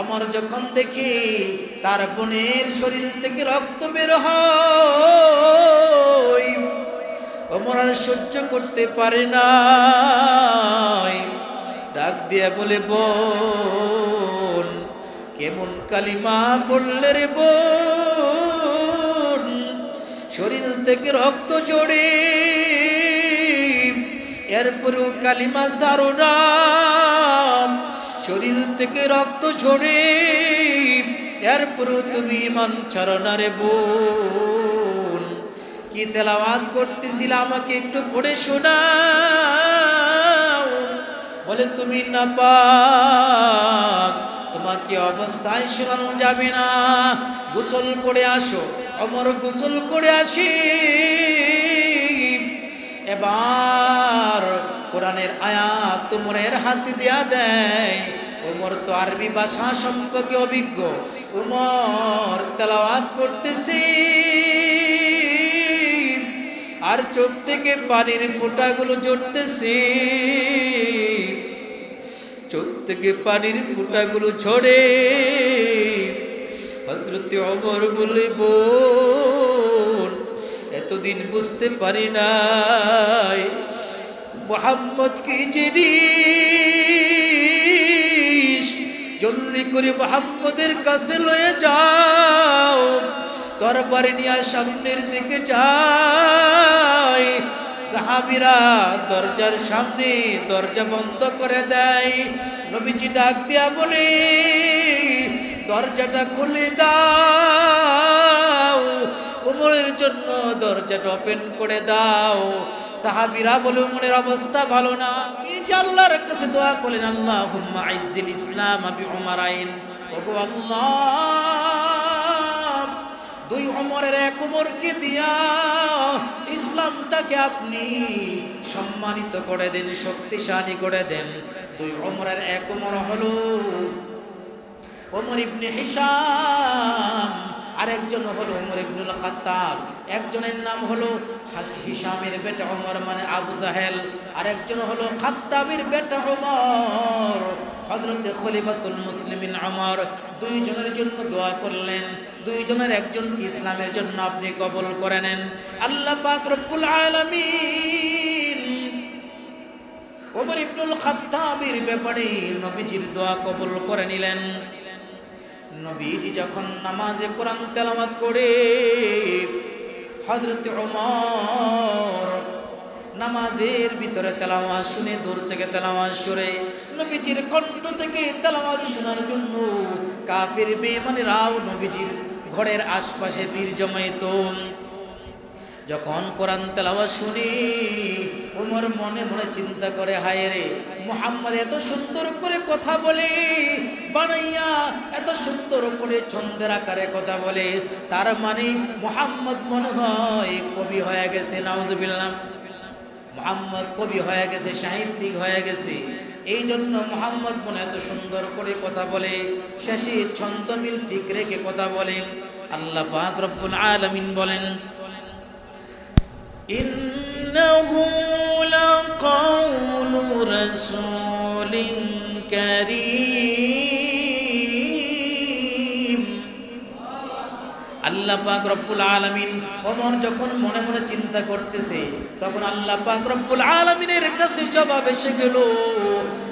অমর যখন দেখি তার বোনের শরীর থেকে রক্ত বের হয়, অমর আর সহ্য করতে পারে না ডাক দিয়া বলে, বোন, কেমন কালিমা বললে রে বোন? শরীর থেকে রক্ত জড়ে এরপরেও কালিমা সারো না। শরীর থেকে রক্ত ঝরে, এরপরেও তুমি ইমান ছাড়ো না বোন। কি তেলাওয়াত করতেছিল আমাকে একটু পড়ে শোনাও। বলে, তুমি না পাক তোমাকে অবস্থায় শোনানো যাবে না। গোসল করে আসো, অমর গোসল করে আসি। এবার কোরআনের আয়াত তোমরের হাতে দেয়া দেয়। ওমর তো আরবি ভাষা সম্পর্কে অভিজ্ঞ। উমর তেলাওয়াত করতেছি। আর চোখ থেকে পানির ফোঁটাগুলো জড়তেছে চোখ থেকে পানির ফোঁটাগুলো ঝরে। হজরতে অমর বলে, বোন, এতদিন বুঝতে পারি নাই মোহাম্মদ কি জিনিস? জলদি করে মোহাম্মদের কাছে লয়ে যাও। তরবারে নিয়ে সামনের দিকে যাই। সাহাবিরা দরজার সামনে দরজা বন্ধ করে দেয়। নবীজি ডাক দিয়া বলে, দরজাটা খুলে দাও। উমরের জন্য দরজাটা ওপেন করে দাও। সাহাবিরা বলে, উমরের অবস্থা ভালো না। যে আল্লাহর কাছে দোয়া করলেন আল্লাহ আইজিল ইসলাম আবি উমারাইন ওগো আল্লাহ, দুই অমরের এক উমরকে দিয়া ইসলামটাকে আপনি সম্মানিত করে দেন, শক্তিশালী করে দেন। দুই অমরের এক উমর হলো ওমর ইবনে হিসাম আরেকজন হলো ওমর ইবনুল খাত্তাব, একজনের নাম হলো হিসামের বেটা ওমর মানে আবু জাহেল, আরেকজন হলো খাত্তাবের বেটা ওমর হযরতে খলিফাতুল মুসলিমিন ওমর দুইজনের জন্য দোয়া করলেন, দুইজনের একজন ইসলামের জন্য আপনি কবল করে নেন। আল্লাহ পাক রব্বুল আলামিন ওমর ইবনুল খাত্তাবের ব্যাপারে নবীজির দোয়া কবল করে নিলেন। নবীজি যখন নামাজে কোরআন তেলামাত করে হজরত ওমর নামাজের ভিতরে তেলাওয়াজ শুনে, দূর থেকে তেলাওয়াজ শুনে, নবীজির কণ্ঠ থেকে তেলাওয়াজ শোনার জন্য কাফির বেঈমানেরাও নবীজির ঘরের আশপাশে বীর জমাইত যখন কোরআন তেলাওয়াত শুনি, উমর মনে মনে চিন্তা করে, হায় রে, মোহাম্মদ এত সুন্দর করে কথা বলে, বানাইয়া এত সুন্দর করে ছন্দের আকারে কথা বলে, তার মানে মোহাম্মদ মনে হয় কবি হয়ে গেছে, নাউজুবিল্লাহ। মোহাম্মদ কবি হয়ে গেছে সাহিত্যিক হয়ে গেছে। এই জন্য মোহাম্মদ মনে এত সুন্দর করে কথা বলে, শেষে ছন্দ মিল ঠিক রেখে কথা বলে। আল্লাহ পাক রব্বুল আলামিন বলেন إنه لقول رسول كريم আল্লাহ পাক রব্বুল আলামিন ওমর যখন মনে মনে চিন্তা করতেছে তখন আল্লাহ পাক রব্বুল আলামিনের কাছে জবাব এসে গেল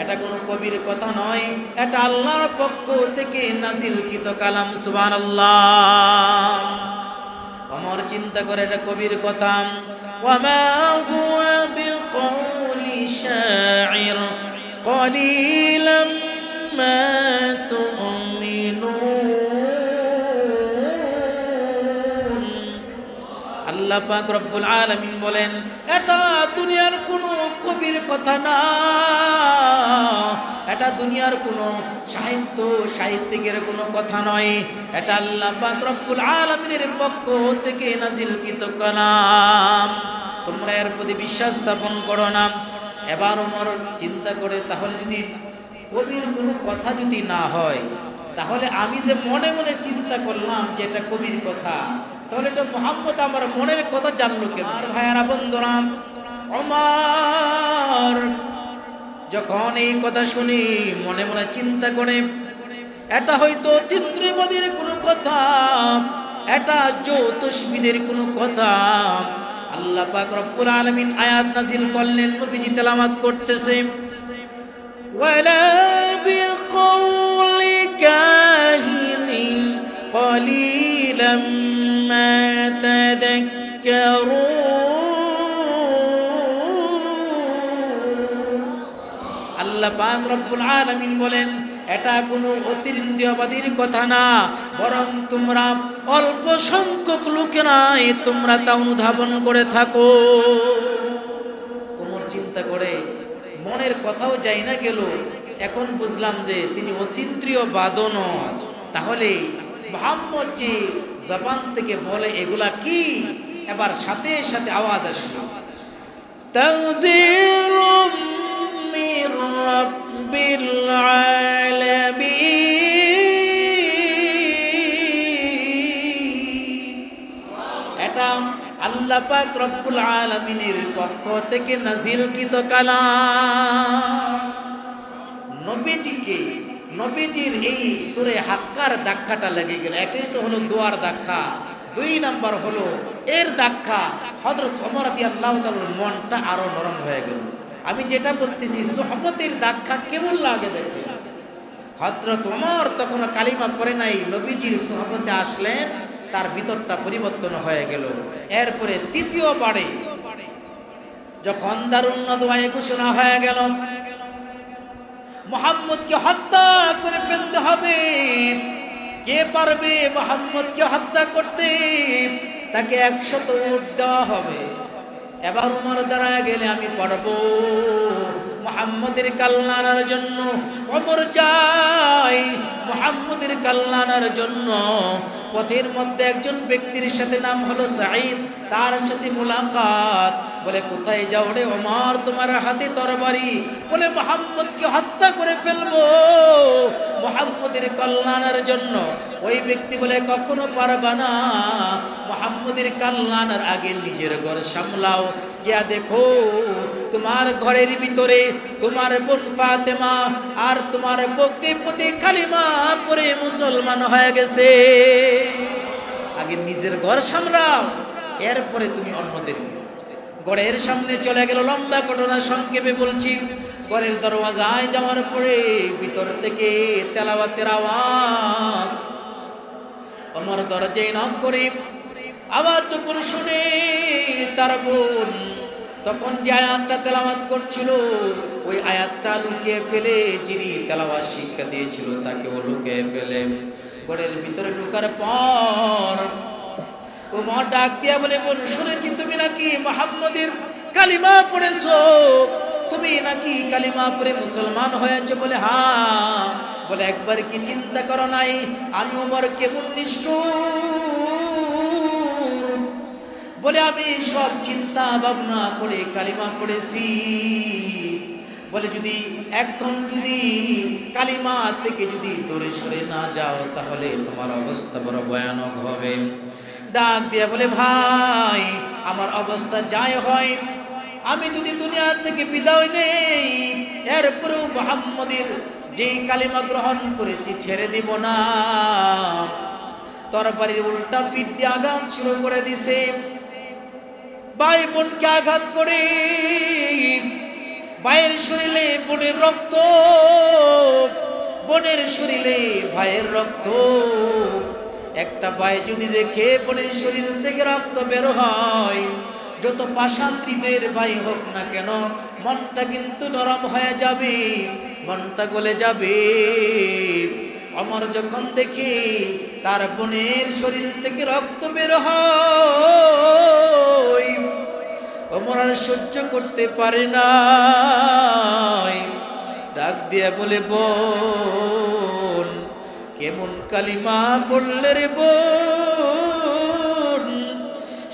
এটা কোনো কবির কথা নয় এটা আল্লাহর পক্ষ থেকে নাজিলকৃত কালাম সুবহানাল্লাহ অমর চিন্তা করে এটা কবির কথা وما هو بقول شاعر قليلا ما আল্লাহ পাক রব্বুল আলামিন বলেন, এটা দুনিয়ার কোনো কবির কথা না। এটা দুনিয়ার কোনো সাহিত্য, সাহিত্যিকের কোনো কথা নয়। এটা আল্লাহ পাক রব্বুল আলামিনের পক্ষ থেকে নাজিলকৃত কালাম। তোমরা এর প্রতি বিশ্বাস স্থাপন করো না। এবার ওমর চিন্তা করে, তাহলে যদি কবির কোনো কথা যদি না হয়, তাহলে আমি যে মনে মনে চিন্তা করলাম যে এটা কবির কথা তাহলে এটা মোহাম্মদ আমার মনের কথা জানলো কেন আর ভাইয়ারা বন্ধুরাম অমর যখন এই কথা শুনি, মনে মনে চিন্তা করে, এটা হয়তো চিত্রবাদীর কোনো কথা, এটা জ্যোতিষবিদের কোনো কথা। আল্লাহ পাক রব্বুল আলামিন আয়াত নাজিল করলেন, নবীজি তেলাওয়াত করতেছে। ওয়ালা আল্লাহ পাক রব্বুল আলামিন বলেন, এটা কোনো অতিরিক্তবাদীর কথা না, বরং তোমরা অল্প সংখ্যক লোকেরাই তোমরা তা অনুধাবন করে থাকো। ওমর চিন্তা করে, মনের কথাও যাই না গেল। এখন বুঝলাম যে তিনি অতীন্দ্রিয় বাদন তাহলে মোহাম্মদ যে জবান থেকে বলে এগুলা কি? এবার সাথে সাথে আওয়াজ আসলো تنزيل من رب العالمين এটা আল্লাহ পাক রব্বুল আলামিনের পক্ষ থেকে নাজিলকৃত কালাম নবীজিকে নবীজির এই সুরে হাক্কার দাক্ষাটা লেগে গেল একই তো হলো দোয়ার দাক্ষা দুই নাম্বার হলো এর দাক্ষা ওমর রাদিয়াল্লাহু তাআলার মনটা আরও নরম হয়ে গেল। আমি যেটা বলতেছি, সোহবতের দাক্ষা কেমন লাগে দেখে? হযরত ওমর তখন কালিমা পরে নাই, নবীজির সোহবতে আসলেন, তার ভিতরটা পরিবর্তন হয়ে গেল। এরপরে তৃতীয় বারে যখন দারুণ দোয়ায় ঘোষণা হয়ে গেল, মোহাম্মদকে হত্যা করে ফেলতে হবে। কে পারবে মোহাম্মদকে হত্যা করতে। তাকে একশত উঠ দেওয়া হবে। এবার উমর দ্বারা গেলে আমি পড়ব মোহাম্মদের কাল্লানার জন্য। অমর চাই মোহাম্মদের কাল্লানার জন্য। পথের মধ্যে একজন ব্যক্তির সাথে নাম হলো সাইদ তার সাথে মোলাকাত। বলে, কোথায় যাও রে ওমর তোমার হাতে তরবারি। বলে, মোহাম্মদকে হত্যা করে ফেলব। মোহাম্মদের কল্যাণের জন্য। ওই ব্যক্তি বলে, কখনো পারবা না। মোহাম্মদের কল্যাণের আগে নিজের ঘর সামলাও। গিয়া দেখো, তোমার ঘরের ভিতরে তোমার বোন ফাতেমা আর তোমার বকরি প্রতি কালিমা পরে মুসলমান হয়ে গেছে। আগে নিজের ঘর সামলাও, এরপরে তুমি অন্যদের গড়ের সামনে চলে গেল লম্বা ঘটনা, সংক্ষেপে বলছি। ঘরের দরওয়াজায় যাওয়ার পরে ভিতর থেকে তেলাওয়াতের আওয়াজ। আমার দরজায় নক করে আওয়াজ যখন শুনে তার বোন তখন যে আয়াতটা তেলাওয়াত করছিল, ওই আয়াতটা লুকিয়ে ফেলে যিনি তেলাওয়াত শিক্ষা দিয়েছিল তাকে ও লুকিয়ে ফেলে। ঘরের ভিতরে ঢোকার পর মা ডাক দিয়া বলে, বোন, শুনেছি তুমি নাকি মোহাম্মদের কালিমা পড়েছো? তুমি নাকি কালিমা পরে মুসলমান হয়েছে বলে, হা। বলে, একবার কি চিন্তা করো নাই, আমি ওমর কেমন নিষ্ঠুর? বলে, আমি সব চিন্তা ভাবনা করে কালিমা পড়েছি। বলে, যদি এখন যদি কালিমা থেকে যদি দূরে সরে না যাও, তাহলে তোমার অবস্থা বড় ভয়ানক হবে। ডাক দিয়ে বলে, ভাই, আমার অবস্থা যাই হয় আমি যদি দুনিয়া থেকে বিদায় নেই এরপরেও মোহাম্মদের যেই কালিমা গ্রহণ করেছি ছেড়ে দিব না। তরবারির উল্টা পিঠ আঘাত শুরু করে দিছে। ভাই বোনকে আঘাত করে ভাইয়ের শরীরে বোনের রক্ত, বোনের শরীরে ভাইয়ের রক্ত। একটা ভাই যদি দেখে বোনের শরীর থেকে রক্ত বের হয় যত পাশান্তিদের বাই হোক না কেন, মনটা কিন্তু নরম হয়ে যাবে, মনটা গলে যাবে। অমর যখন দেখি তার বোনের শরীর থেকে রক্ত বের হয়, অমর আর সহ্য করতে পারে না ডাক দিয়ে বলে, বোন, কেমন কালিমা বললে রে বোন?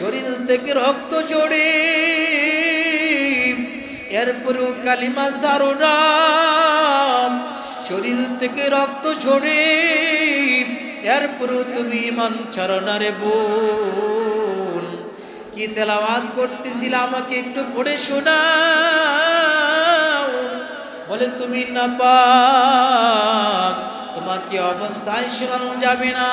শরীর থেকে রক্ত জড়ে এরপরেও কালিমা সারো না শরীর থেকে রক্ত ঝরে। এরপরেও তুমি ইমান ছাড়ো না রে বোন। কি তেলাওয়াত করতেছিল আমাকে একটু পড়ে শোনাও। বলে, তুমি না পাক তোমাকে অবস্থায় শোনানো যাবে না?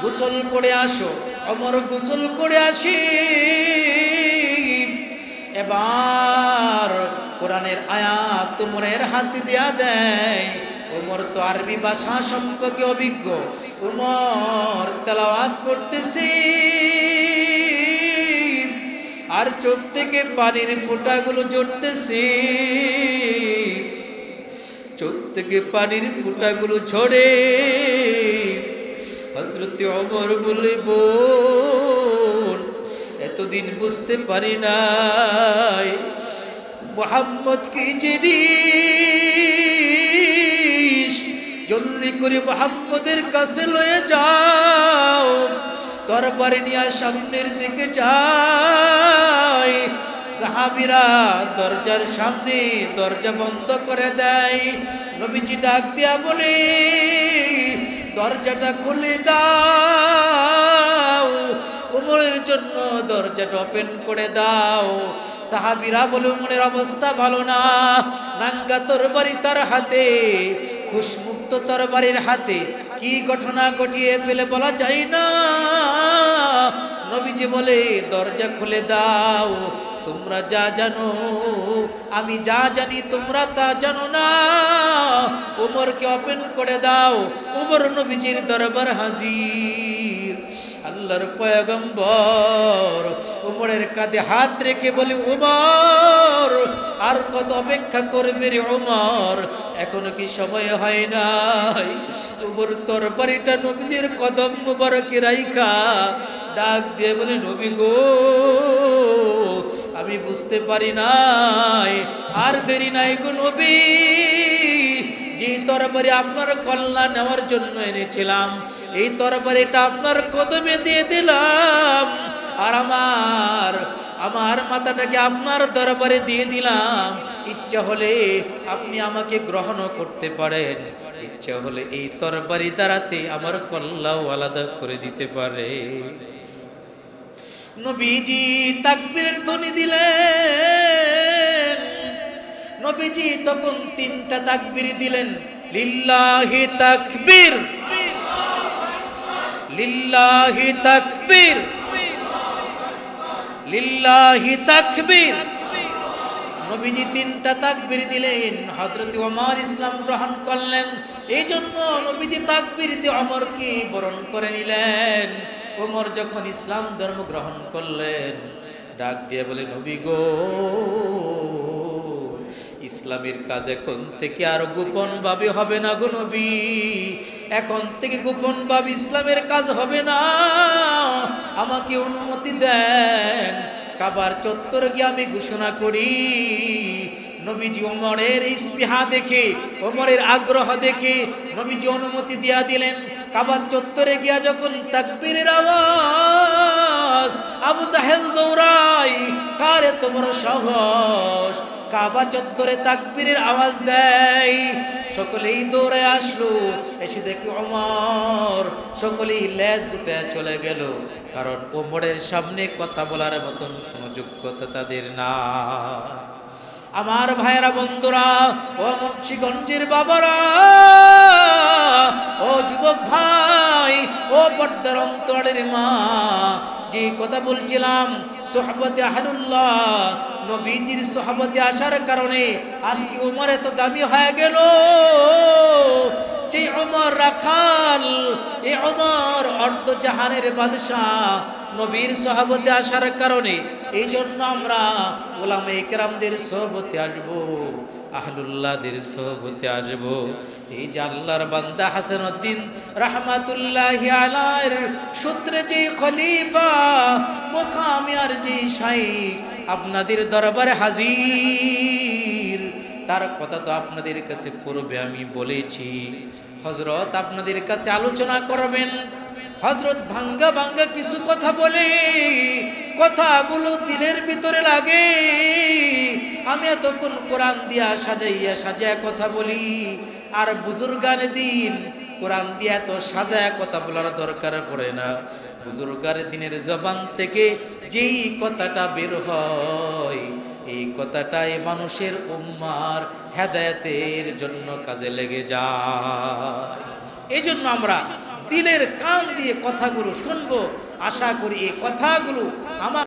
গোসল করে আসো। অমর গোসল করে আসি। এবার কোরআনের আয়াত তোমরের হাতে দেয়া দেয়। ওমর তো আরবি ভাষা সম্পর্কে অভিজ্ঞ। উমর তেলাওয়াত করতেছি। আর চোখ থেকে পানির ফোঁটাগুলো জড়তেছে চোখ থেকে পানির ফোঁটাগুলো ঝরে। হজরত অমর বলে বোন, এতদিন বুঝতে পারি নাই মোহাম্মদ কি জিনিস। জলদি করে মোহাম্মদের কাছে লয়ে যাও তরবারি নিয়ে সামনের দিকে যাই। সাহাবিরা দরজার সামনে দরজা বন্ধ করে দেয়। নবীজি ডাক দিয়া বলে দরজাটা খুলে দাও। উমরের জন্য দরজাটা ওপেন করে দাও। সাহাবিরা বলে, উমরের অবস্থা ভালো না। নাঙ্গা তরবারি তার হাতে, খুশমুক্ত তরবারির হাতে। কি ঘটনা ঘটিয়ে ফেলে বলা যায় না? নবীজি বলে, দরজা খুলে দাও। তোমরা যা জানো, আমি যা জানি তোমরা তা জানো না। উমরকে ওপেন করে দাও, উমর নবীজির দরবার হাজির। আল্লাহর পয়গম্বর, উমরের কাঁধে হাত রেখে বলি, উমর, আর কত অপেক্ষা করবে রে উমর? এখনও কি সময় হয় নাই? উমর তোর বাড়িটা নবীজির কদম মুবারকে রাইখা ডাক দিয়ে বলে, নবী গো আমি বুঝতে পারি নাই। আর দেরি নাই গো যে তরবারি আপনার কল্যাণ নেওয়ার জন্য এনেছিলাম, এই তরবারিটা আপনার কদমে দিয়ে দিলাম। আর আমার আমার মাথাটাকে আপনার দরবারে দিয়ে দিলাম। ইচ্ছা হলে আপনি আমাকে গ্রহণ করতে পারেন। ইচ্ছা হলে এই তরবারি দ্বারাতে আমার কল্লাও আলাদা করে দিতে পারে। নবীজি তাকবীরের ধ্বনি দিলেন। নবীজি তখন তিনটা তাকবীর দিলেন, লিল্লাহি তাকবীর। লিল্লাহি তাকবীর। লিল্লাহি তাকবীর। নবীজি তিনটা তাকবীর দিলেন, হযরত ওমর ইসলাম গ্রহণ করলেন। এই জন্য নবীজি তাকবীর দিয়ে ওমরকে বরণ করে নিলেন। ওমর যখন ইসলাম ধর্ম গ্রহণ করলেন, ডাক দিয়ে বলে, নবী গো, ইসলামের কাজ এখন থেকে আর গোপন ভাবে হবে না গো নবী। এখন থেকে গোপন ভাবে ইসলামের কাজ হবে না। আমাকে অনুমতি দেন। কাবার চত্বরে গিয়ে আমি ঘোষণা করি নবীজি ওমরের ইস্পিহা দেখে, ওমরের আগ্রহ দেখে নবীজি অনুমতি দিয়া দিলেন। কাবার চত্বরে গিয়া যখন তাকবীরের আওয়াজ, আবু জাহেল দৌড়াই কারে তোমার সাহস? কাবা চত্বরে তাকবীরের আওয়াজ দেয়। সকলেই দৌড়ে আসলো, এসে দেখি অমর সকলেই লেজ গুটে চলে গেল। কারণ ওমরের সামনে কথা বলার মতন কোনো যোগ্যতা তাদের না আমার ভাইয়েরা বন্ধুরা, ও মুন্সিগঞ্জের বাবারা, ও যুবক ভাই, ও পর্দার অন্তরের মা, যে কথা বলছিলাম, সোহবতে আহানুল্লাহ নবীজির সোহবতে আসার কারণে আজকে উমর এত দামি হয়ে গেল। যে অমর রাখাল, এ অমর অর্ধ জাহানের বাদশাহ নবীর সহাবতে আসার কারণে এই জন্য আমরা ওলামে একরামদের সহবতে আসব, আহলুল্লাহদের সহবতে আসব। এই যে আল্লাহর বান্দা হাসান উদ্দিন রহমাতুল্লাহ আলার সূত্রে যে খলিফা মোকামিয়ার যে শাইখ আপনাদের দরবারে হাজির, তার কথা তো আপনাদের কাছে পূর্বে আমি বলেছি। হজরত আপনাদের কাছে আলোচনা করবেন। হজরত ভাঙ্গা ভাঙ্গা কিছু কথা বলে, কথাগুলো দিলের ভিতরে লাগে। আমি এতক্ষণ কোরআন দিয়া সাজাইয়া সাজায় কথা বলি। আর বুজুর্গান দিন, কোরআন দিয়া এত সাজায় কথা বলার দরকার পড়ে না। বুজুর্গার দিনের জবান থেকে যেই কথাটা বের হয়, এই কথাটাই মানুষের উম্মার হেদায়তের জন্য কাজে লেগে যায়। এই জন্য আমরা দিলের কান দিয়ে কথাগুলো শুনব। আশা করি এই কথাগুলো আমার